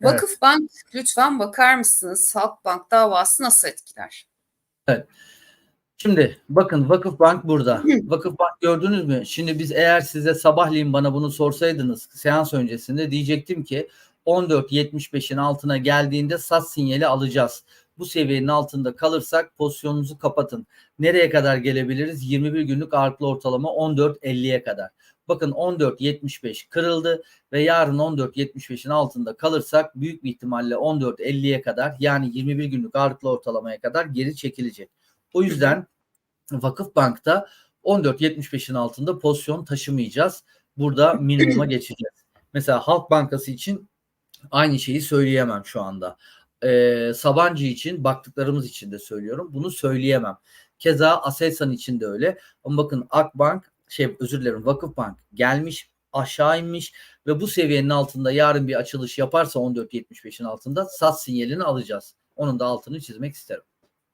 Evet. Vakıfbank lütfen bakar mısınız? Halkbank davası nasıl etkiler? Şimdi bakın Vakıfbank burada. Vakıfbank gördünüz mü? Şimdi biz eğer size sabahleyin bana bunu sorsaydınız seans öncesinde diyecektim ki 14.75'in altına geldiğinde sat sinyali alacağız. Bu seviyenin altında kalırsak pozisyonunuzu kapatın. Nereye kadar gelebiliriz? 21 günlük ağırlıklı ortalama 14.50'ye kadar. Bakın 14.75 kırıldı ve yarın 14.75'in altında kalırsak büyük bir ihtimalle 14.50'ye kadar yani 21 günlük ağırlıklı ortalamaya kadar geri çekilecek. O yüzden Vakıfbank'ta 14.75'in altında pozisyon taşımayacağız. Burada minimuma geçeceğiz. Mesela Halk Bankası için aynı şeyi söyleyemem şu anda. Ee, Sabancı için baktıklarımız için de söylüyorum. Bunu söyleyemem. Keza Aselsan için de öyle. Ama bakın Akbank şey özür dilerim Vakıfbank gelmiş aşağı inmiş ve bu seviyenin altında yarın bir açılış yaparsa 14.75'in altında sat sinyalini alacağız. Onun da altını çizmek isterim.